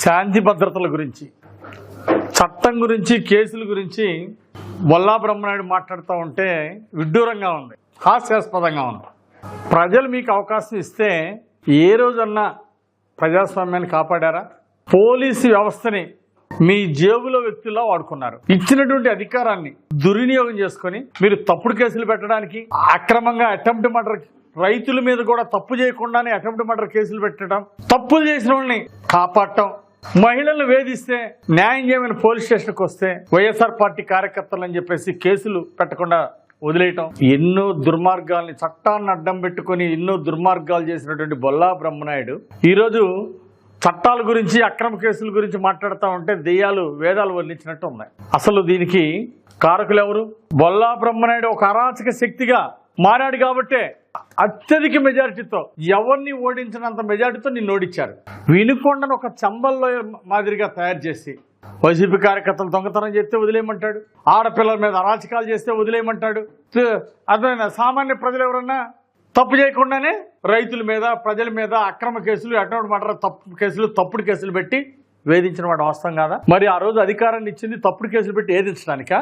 శాంతి భద్రతల గురించి చట్టం గురించి కేసుల గురించి బొల్లా బ్రహ్మనాయుడు మాట్లాడుతూ ఉంటే విడ్డూరంగా ఉంది హాస్యాస్పదంగా ఉంది. ప్రజలు మీకు అవకాశం ఇస్తే ఏ రోజన్నా ప్రజాస్వామ్యాన్ని కాపాడారా? పోలీసు వ్యవస్థని మీ జేబులో వ్యక్తుల్లో వాడుకున్నారు. ఇచ్చినటువంటి అధికారాన్ని దుర్వినియోగం చేసుకొని మీరు తప్పుడు కేసులు పెట్టడానికి అక్రమంగా అటెంప్ట్ మర్డర్ రైతుల మీద కూడా తప్పు చేయకుండానే అటెంప్ట్ మర్డర్ కేసులు పెట్టడం తప్పులు చేసిన వాళ్ళని కాపాడటం మహిళలను వేధిస్తే న్యాయం చేయమని పోలీస్ స్టేషన్కి వస్తే వైఎస్ఆర్ పార్టీ కార్యకర్తలు అని చెప్పేసి కేసులు పెట్టకుండా వదిలేయటం ఎన్నో దుర్మార్గాల్ని చట్టాన్ని అడ్డం పెట్టుకొని ఎన్నో దుర్మార్గాలు చేసినటువంటి బొల్లా బ్రహ్మనాయుడు. ఈరోజు చట్టాల గురించి అక్రమ కేసుల గురించి మాట్లాడుతూ ఉంటే దెయ్యాలు వేదాలు వర్ణించినట్టు ఉన్నాయి. అసలు దీనికి కారకులు ఎవరు? బొల్లా బ్రహ్మనాయుడు ఒక అరాచక శక్తిగా మారాడు కాబట్టే అత్యధిక మెజారిటీతో ఎవరిని ఓడించినంత మెజారిటీతో నిన్ను ఓడించారు. వినుకొండను ఒక చంబల్లో మాదిరిగా తయారు చేసి వైసీపీ కార్యకర్తలు దొంగతనం చేస్తే వదిలేయమంటాడు ఆడపిల్లల మీద అరాచకాలు చేస్తే వదిలేయమంటాడు. త- సామాన్య ప్రజలు ఎవరన్నా తప్పు చేయకుండానే రైతుల మీద ప్రజల మీద అక్రమ కేసులు అటువంటి మాట తప్పు కేసులు తప్పుడు కేసులు పెట్టి వేధించిన వాడు వాస్తవం కాదా? మరి ఆ రోజు అధికారాన్ని ఇచ్చింది తప్పుడు కేసులు పెట్టి వేధించడానిక?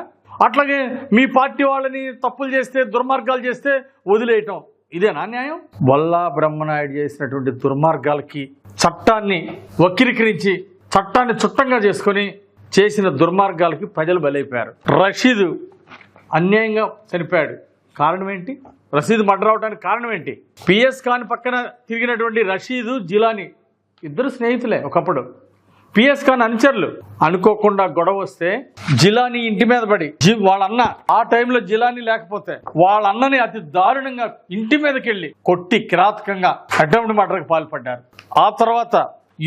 అట్లాగే మీ పార్టీ వాళ్ళని తప్పులు చేస్తే దుర్మార్గాలు చేస్తే వదిలేయటం. ఇదేనా న్యాయం? వల్లా బ్రహ్మనాయుడు చేసినటువంటి దుర్మార్గాలకి చట్టాన్ని వక్రీకరించి చట్టాన్ని చుట్టంగా చేసుకొని చేసిన దుర్మార్గాలకి ప్రజలు బలైపోయారు. రషీదు అన్యాయంగా చనిపోయాడు. కారణం ఏంటి? రషీద్ మర్డర్ అవడానికి కారణం ఏంటి? పిఎస్ ఖాన్ పక్కన తిరిగినటువంటి రషీదు జిలాని ఇద్దరు స్నేహితులే ఒకప్పుడు. పిఎస్ ఖాన్ అనుచరులు అనుకోకుండా గొడవ వస్తే జిలాని ఇంటి మీద పడి వాళ్ళన్న ఆ టైంలో జిలాని లేకపోతే వాళ్ళన్నని అతి దారుణంగా ఇంటి మీదకి వెళ్ళి కొట్టి కిరాతకంగా అటెంప్ట్ మర్డర్కి పాల్పడ్డారు. ఆ తర్వాత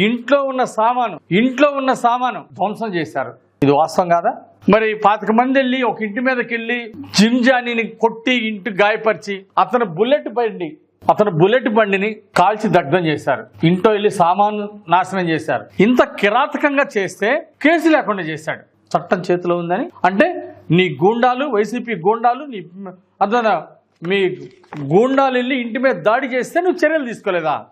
ఇంట్లో ఉన్న సామాను ఇంట్లో ఉన్న సామాను ధ్వంసం చేశారు. ఇది వాస్తవం కాదా? మరి పాతిక మంది వెళ్ళి ఒక ఇంటి మీదకి వెళ్ళి జిమ్ జానీని కొట్టి ఇంటి గాయపరిచి అతను బుల్లెట్ బండి అతను బుల్లెట్ బండిని కాల్చి దగ్ధం చేశారు. ఇంట్లో వెళ్ళి సామాను నాశనం చేశారు. ఇంత కిరాతకంగా చేస్తే కేసు లేకుండా చేశాడు. చట్టం చేతిలో ఉందని? అంటే నీ గూండాలు వైసీపీ గూండాలు నీ అర్థం మీ గూండాలు వెళ్ళి ఇంటి మీద దాడి చేస్తే నువ్వు చర్యలు తీసుకోలేదా?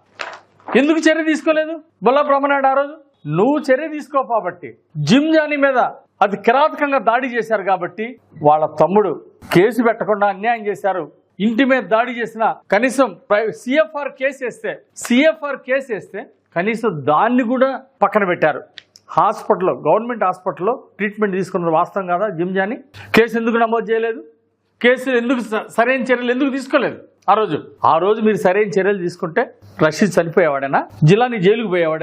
ఎందుకు చర్య తీసుకోలేదు? బొల్లా బ్రహ్మనాయుడు ఆ రోజు? నువ్వు చర్య తీసుకో కాబట్టి. జిమ్ జానీ మీద అది కిరాతకంగా దాడి చేశారు కాబట్టి వాళ్ళ తమ్ముడు కేసు పెట్టకుండా అన్యాయం చేశారు. ఇంటి మీద దాడి చేసిన కనీసం సిఎఫ్ఆర్ కేసు వేస్తే సిఎఫ్ఆర్ కేసు వేస్తే కనీసం దాన్ని కూడా పక్కన పెట్టారు. హాస్పిటల్లో గవర్నమెంట్ హాస్పిటల్లో ట్రీట్మెంట్ తీసుకున్న వాస్తవం కదా జిమ్జాని? కేసు ఎందుకు నమోదు చేయలేదు? కేసు ఎందుకు సరైన చర్యలు ఎందుకు తీసుకోలేదు? ఆ రోజు. ఆ రోజు మీరు సరైన చర్యలు తీసుకుంటే రషీద్ చనిపోయేవాడేనా? జిల్లాని జైలుకు పోయేవాడే